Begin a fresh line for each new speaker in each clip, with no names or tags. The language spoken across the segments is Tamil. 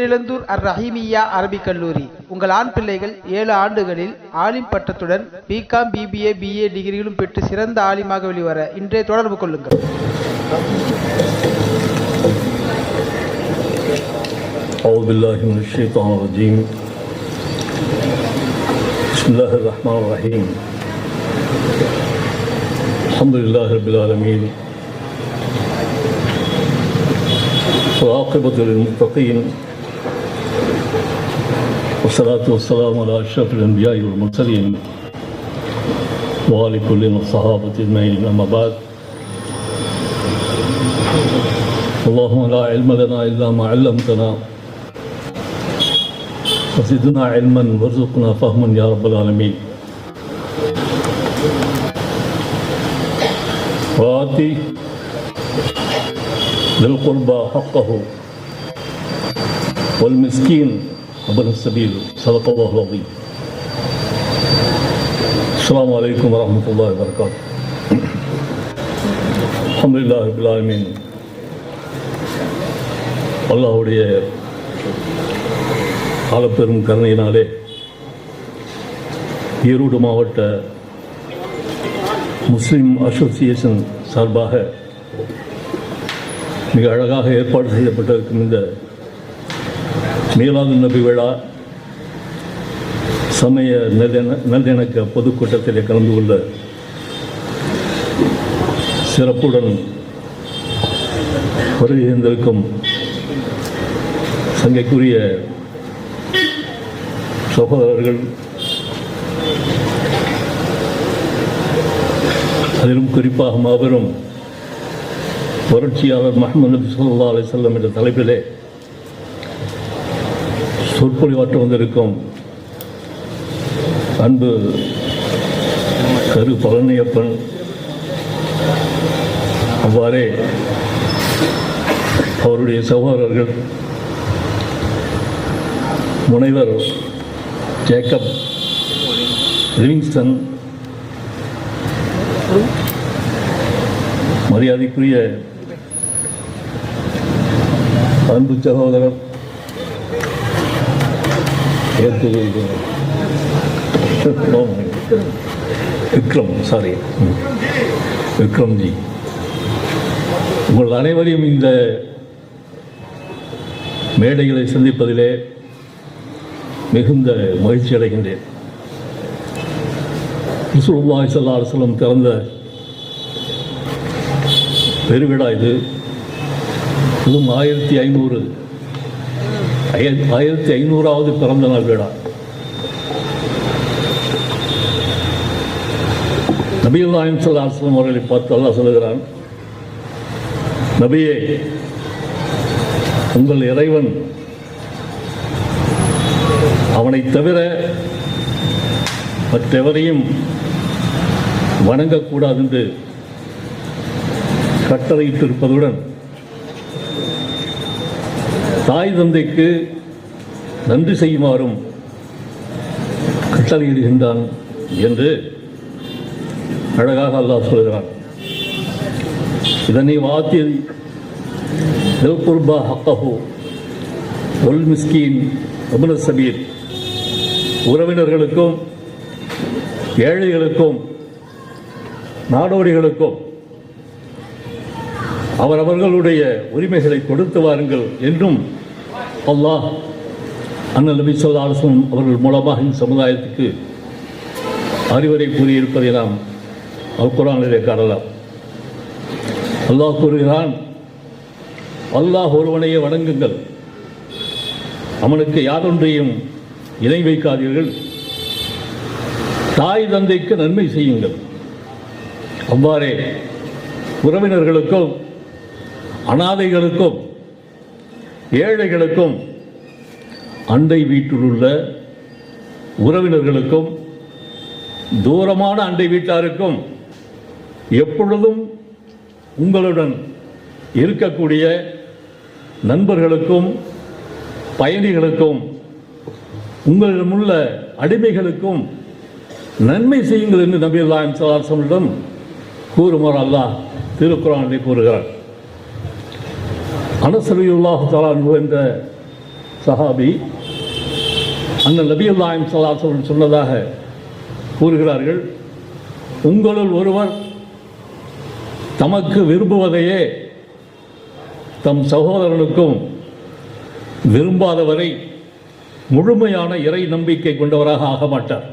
பேரிழந்தூர் அர் ரஹீமியா அரபிக் கல்லூரி உங்கள் ஆண் பிள்ளைகள் ஏழு ஆண்டுகளில் ஆலிம் பட்டத்துடன் பிகாம் பிபிஏ பிஏ டிகிரிகளும் பெற்று சிறந்த ஆலிமாக வெளிவர இன்றே தொடர்பு கொள்ளுங்கள்
أعوذ بالله من الشيطان الرجيم بسم الله الرحمن الرحيم الحمد لله رب العالمين والعاقبة للمتقين والصلاة والسلام على أشرف الأنبياء والمرسلين وعلى كل الصحابة أجمعين أما بعد. اللهم لا علم لنا إلا ما علمتنا. وزدنا علما وارزقنا فهما يا رب العالمين. وآتي ذي القربى حقه والمسكين وابن السبيل صدق الله العظيم السلام عليكم ورحمة الله وبركاته الحمد لله رب العالمين அல்லாஹுடைய ஆலப்பெரும் கருணையினாலே ஈரோடு மாவட்ட முஸ்லிம் அசோசியேஷன் சார்பாக மிக அழகாக ஏற்பாடு செய்யப்பட்டிருக்கும் இந்த மீலாது நபி விழா சமய நல்லிண நல்லிணக்க பொதுக்கூட்டத்திலே கலந்து கொள்ள சிறப்புடன் வருகின்றிருக்கும் சங்கைக்குரிய சகோதரர்கள் அதிலும் குறிப்பாக மாபெரும் புரட்சியாளர் மஹமது நபி சொல்லா அலிசல்லம் என்ற தலைப்பிலே சொற்பொழிவாற்ற வந்திருக்கும். அன்பு கரு பழனியப்பன் அவ்வாறே அவருடைய சகோதரர்கள் முனைவர் ஜேக்கப் லிவிங்ஸ்டன் மரியாதைக்குரிய அன்பு சகோதரர் விக்ரம் சாரி விக்ரம்ஜி. உங்கள் அனைவரையும் இந்த மேடைகளை சந்திப்பதிலே மிகுந்த மகிழ்ச்சி அடைகின்றேன். ரசூலுல்லாஹி ஸல்லல்லாஹு அலைஹி திறந்த பெருவிழா இது. இதுவும் ஆயிரத்தி ஐநூறு ஆயிரத்தி ஐநூறாவது பிறந்த நாள் விழா நபியுல்லாஹிம் ஸல்லல்லாஹு அலைஹி அவர்களை பார்த்து அல்லா சொல்லுகிறான் நபியே உங்கள் இறைவன் அவனைத் தவிர மற்றெவரையும் வணங்கக்கூடாது என்று கட்டளையிட்டிருப்பதுடன் தாய் தந்தைக்கு நன்றி செய்யுமாறும் கட்டளையிடுகின்றான் என்று அழகாக அல்லாஹ் சொல்கிறான். இதனை வாத்தில் குர்பா ஹக்கஹு ஒல் மிஸ்கீன் அபுன சபீர் உறவினர்களுக்கும் ஏழைகளுக்கும் நாடோடிகளுக்கும் அவரவர்களுடைய உரிமைகளை கொடுத்து வாருங்கள் என்றும் அல்லாஹ் அண்ணன் நபி அரசும் அவர்கள் மூலமாக இந்த சமுதாயத்துக்கு அறிவுரை கூறியிருப்பதை நாம் அல் குரானிலே காணலாம். அல்லாஹ் கூறுகிறான் அல்லாஹ் ஒருவனையே வணங்குங்கள். அவனுக்கு யாதொன்றையும் இணை வைக்காதீர்கள். தாய் தந்தைக்கு நன்மை செய்யுங்கள். அவ்வாறே உறவினர்களுக்கும் அனாதைகளுக்கும் ஏழைகளுக்கும் அண்டை வீட்டில் உள்ள உறவினர்களுக்கும் தூரமான அண்டை வீட்டாருக்கும் எப்பொழுதும் உங்களுடன் இருக்கக்கூடிய நண்பர்களுக்கும் பயணிகளுக்கும் உங்களிடமுள்ள அடிமைகளுக்கும் நன்மை செய்யுங்கள் என்று நபி அல்லாஹ் சலாசமிடம் கூறுமாறு அல்லாஹ் திருக்குறானை கூறுகிறார் அனசலியுல்லாஹு தலான் என்ற சஹாபி அண்ணன் நபியுல்லாயம் சலாசன் சொன்னதாக கூறுகிறார்கள் உங்களுள் ஒருவர் தமக்கு விரும்புவதையே தம் சகோதரனுக்கும் விரும்பாதவரை முழுமையான இறை நம்பிக்கை கொண்டவராக ஆக மாட்டார்.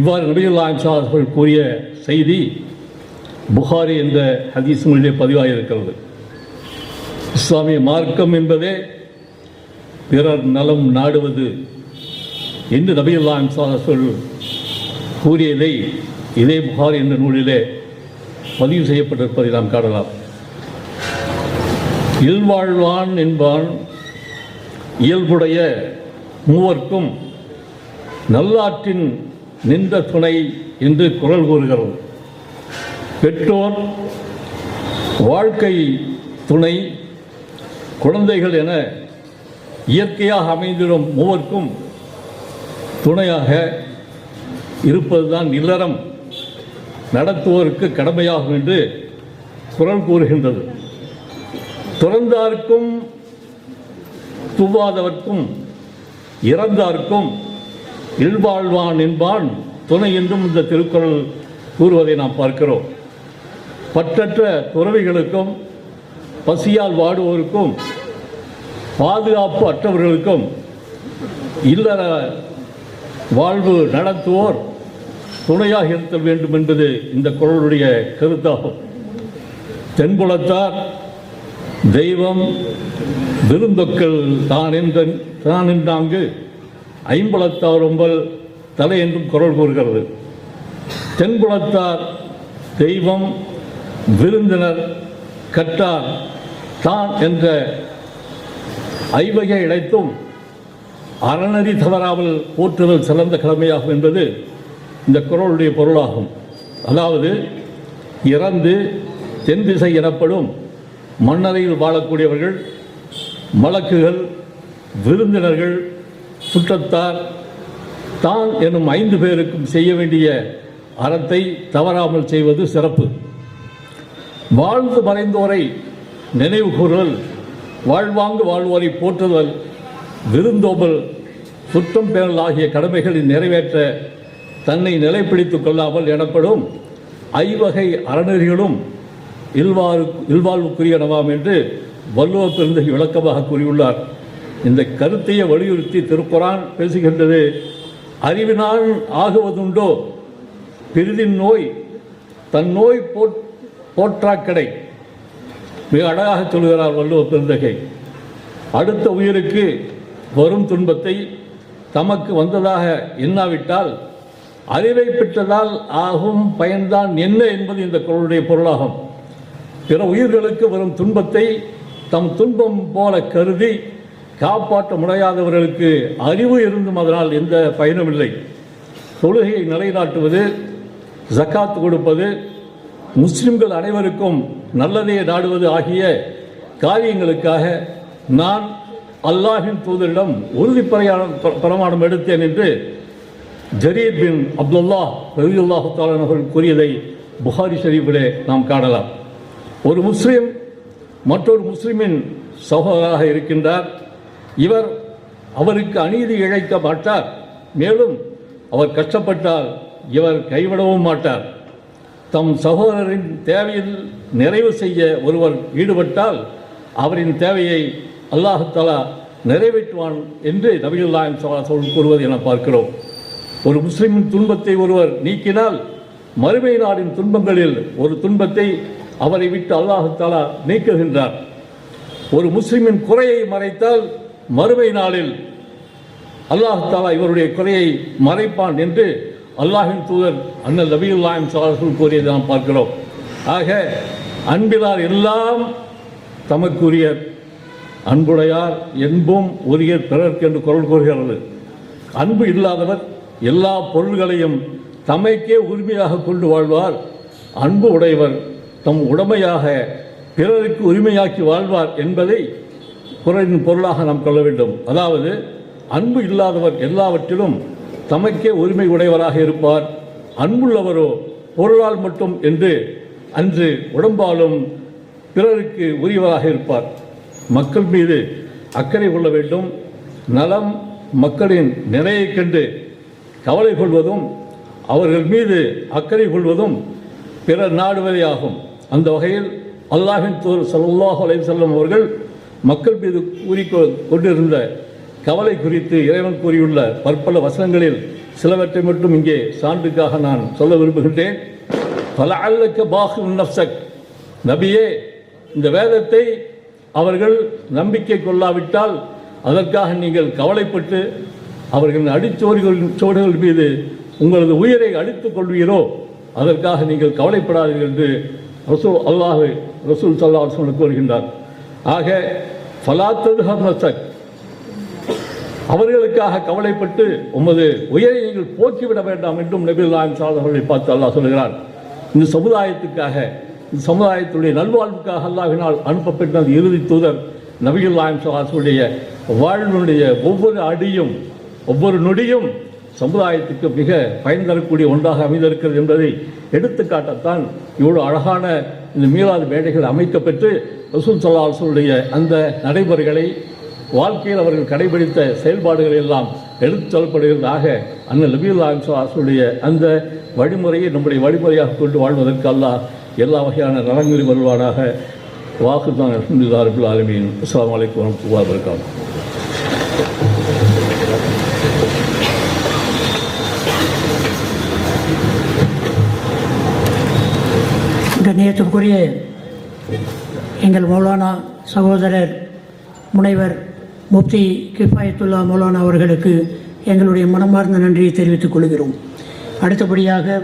இவ்வாறு நபியுல்லாயம் சலாசர்கள் கூறிய செய்தி புகாரி என்ற ஹதீஸ் மொழியிலே பதிவாகியிருக்கிறது இஸ்லாமிய மார்க்கம் என்பதே பிறர் நலம் நாடுவது என்று நபியுல்லாம் சொல் கூறியதை இதே புகார் என்ற நூலிலே பதிவு செய்யப்பட்டிருப்பதை நாம் காணலாம். இல்வாழ்வான் என்பான் இயல்புடைய மூவர்க்கும் நல்லாற்றின் நின்ற துணை என்று குரல் கூறுகிறது. பெற்றோர் வாழ்க்கை துணை குழந்தைகள் என இயற்கையாக அமைந்திடும் மூவருக்கும் துணையாக இருப்பதுதான் இல்லறம் நடத்துவோருக்கு கடமையாகும் என்று குரல் கூறுகின்றது. துறந்தார்க்கும் துவாதவர்க்கும் இறந்தார்க்கும் இல்வாழ்வான் என்பான் துணை என்றும் இந்த திருக்குறள் கூறுவதை நாம் பார்க்கிறோம். பற்றற்ற துறவிகளுக்கும் பசியால் வாடுவோருக்கும் பாதுகாப்பு அற்றவர்களுக்கும் இல்லற வாழ்வு நடத்துவோர் துணையாக இருத்தல் வேண்டும் என்பது இந்த குரலுடைய கருத்தாகும். தென்புலத்தார் தெய்வம் விருந்தொக்கள் தான் என்ற தான் என்றாங்கு ஐம்புலத்தார் ஒம்பல் தலை என்றும் குரல் கூறுகிறது. தென்புலத்தார் தெய்வம் விருந்தினர் கற்றார். தான் என்ற ஐவகை இழைத்தும் அறநெறி தவறாமல் போற்றுதல் சிறந்த கடமையாகும் என்பது இந்த குரலுடைய பொருளாகும். அதாவது இறந்து தென் திசை எனப்படும் மண்ணறையில் வாழக்கூடியவர்கள் மலக்குகள் விருந்தினர்கள் சுற்றத்தார் தான் எனும் ஐந்து பேருக்கும் செய்ய வேண்டிய அறத்தை தவறாமல் செய்வது சிறப்பு. வாழ்ந்து மறைந்தோரை நினைவு கூறுதல் வாழ்வாங்கு வாழ்வோரை போற்றுதல் விருந்தோம்பல் சுற்றம் பேணல் ஆகிய கடமைகளை நிறைவேற்ற தன்னை நிலைப்பிடித்துக் கொள்ளாமல் எனப்படும் ஐவகை அறநெறிகளும் இல்வாறு இல்வாழ்வுக்குரியனவாம் என்று வள்ளுவ பெருந்தகை விளக்கமாக கூறியுள்ளார். இந்த கருத்தையை வலியுறுத்தி திருக்குறான் பேசுகின்றது. அறிவினால் ஆகுவதுண்டோ? பிரிதின் நோய் தன் நோய் போட் போற்றாக்கடை. மிக அழகாக சொல்கிறார் வள்ளுவ பெருந்தகை. அடுத்த உயிருக்கு வரும் துன்பத்தை தமக்கு வந்ததாக எண்ணாவிட்டால் அறிவை பெற்றதால் ஆகும் பயன்தான் என்ன என்பது இந்த குரலுடைய பொருளாகும். பிற உயிர்களுக்கு வரும் துன்பத்தை தம் துன்பம் போல கருதி காப்பாற்ற முடியாதவர்களுக்கு அறிவு இருந்தும் அதனால் எந்த பயனும் இல்லை. தொழுகையை நிலைநாட்டுவது ஜக்காத்து கொடுப்பது முஸ்லிம்கள் அனைவருக்கும் நல்லதே நாடுவது ஆகிய காரியங்களுக்காக நான் அல்லாஹின் தூதரிடம் உறுதி பிரயாணம் பிரமாணம் எடுத்தேன் என்று ஜரீர் பின் அப்துல்லா ரவியுல்லாஹு தாலன் அவர்கள் கூறியதை புகாரி ஷரீஃபிலே நாம் காணலாம். ஒரு முஸ்லீம் மற்றொரு முஸ்லிமின் சகோதராக இருக்கின்றார். இவர் அவருக்கு அநீதி இழைக்க மாட்டார். மேலும் அவர் கஷ்டப்பட்டால் இவர் கைவிடவும் மாட்டார். தம் சகோதரரின் தேவையில் நிறைவு செய்ய ஒருவர் ஈடுபட்டால் அவரின் தேவையை அல்லாஹாலா நிறைவேற்றுவான் என்று நபியுல்லாஹிம் சொல் கூறுவது என பார்க்கிறோம். ஒரு முஸ்லிமின் துன்பத்தை ஒருவர் நீக்கினால் மறுமை நாடின் துன்பங்களில் ஒரு துன்பத்தை அவரை விட்டு அல்லாஹாலா நீக்குகின்றார். ஒரு முஸ்லிமின் குறையை மறைத்தால் மறுமை நாளில் அல்லாஹ் தாலா இவருடைய குறையை மறைப்பான் என்று அல்லாஹின் தூதர் அண்ணல் நபியுல்லாஹிம் சலாஹுல் கூறியதை நாம் பார்க்கிறோம். ஆக அன்பிலார் எல்லாம் தமக்குரிய அன்புடையார் என்பும் உரிய பிறர்க்கு என்று குரல் கூறுகிறது. அன்பு இல்லாதவர் எல்லா பொருள்களையும் தமைக்கே உரிமையாக கொண்டு வாழ்வார். அன்பு உடையவர் தம் உடமையாக பிறருக்கு உரிமையாக்கி வாழ்வார் என்பதை குரலின் பொருளாக நாம் கொள்ள வேண்டும். அதாவது அன்பு இல்லாதவர் எல்லாவற்றிலும் தமக்கே உரிமை உடையவராக இருப்பார். அன்புள்ளவரோ பொருளால் மட்டும் என்று அன்று உடம்பாலும் பிறருக்கு உரியவராக இருப்பார். மக்கள் மீது அக்கறை கொள்ள வேண்டும். நலம் மக்களின் நிலையைக் கண்டு கவலை கொள்வதும் அவர்கள் மீது அக்கறை கொள்வதும் பிறர் நாடுவதே ஆகும். அந்த வகையில் அல்லாஹின் தூர் சல்லாஹ் அலைஹி செல்லும் அவர்கள் மக்கள் மீது கூறி கொண்டிருந்த கவலை குறித்து இறைவன் கூறியுள்ள பற்பல வசனங்களில் சிலவற்றை மட்டும் இங்கே சான்றுக்காக நான் சொல்ல விரும்புகின்றேன். பல அல்லக்க பாகு நப்சக் நபியே இந்த வேதத்தை அவர்கள் நம்பிக்கை கொள்ளாவிட்டால் அதற்காக நீங்கள் கவலைப்பட்டு அவர்களின் அடிச்சோறுகள் சோடுகள் மீது உங்களது உயிரை அடித்துக் கொள்வீரோ அதற்காக நீங்கள் கவலைப்படாதீர்கள் என்று ரசூல் அல்லாஹு ரசூல் சல்லா கூறுகின்றார். ஆக ஃபலாத்தது ஹர்னசக் அவர்களுக்காக கவலைப்பட்டு உமது உயிரை நீங்கள் போக்கிவிட வேண்டாம் என்றும் நபில் நாயம் சாதவர்களை பார்த்து அல்லாஹ் சொல்கிறார் இந்த சமுதாயத்துக்காக இந்த சமுதாயத்துடைய நல்வாழ்வுக்காக அல்லாஹினால் அனுப்பப்பட்ட இறுதி தூதர் நபிகள் நாயம் சாசுடைய வாழ்வினுடைய ஒவ்வொரு அடியும் ஒவ்வொரு நொடியும் சமுதாயத்துக்கு மிக பயன் தரக்கூடிய ஒன்றாக அமைந்திருக்கிறது என்பதை எடுத்துக்காட்டத்தான் இவ்வளோ அழகான இந்த மீளாது மேடைகள் அமைக்கப்பெற்று ரசூல் சல்லாஹுடைய அந்த நடைமுறைகளை வாழ்க்கையில் அவர்கள் கடைபிடித்த செயல்பாடுகள் எல்லாம் எடுத்து சொல்லப்படுகிறதாக அண்ணன் நபீல் அரசுடைய அந்த வழிமுறையை நம்முடைய வழிமுறையாக கொண்டு வாழ்வதற்கு அல்லாஹ் எல்லா வகையான நலங்குறி வருவானாக. வாக்குதான் அலமதுல்லாரபுல் ஆலமீன். அஸ்லாம் வலைக்கம் வரமத்துல்லா வரகாத்து
கண்ணியத்துக்குரிய எங்கள் மௌலானா சகோதரர் முனைவர் முப்தி கிஃபாயத்துல்லா மௌலானா அவர்களுக்கு எங்களுடைய மனமார்ந்த நன்றியை தெரிவித்துக் கொள்கிறோம். அடுத்தபடியாக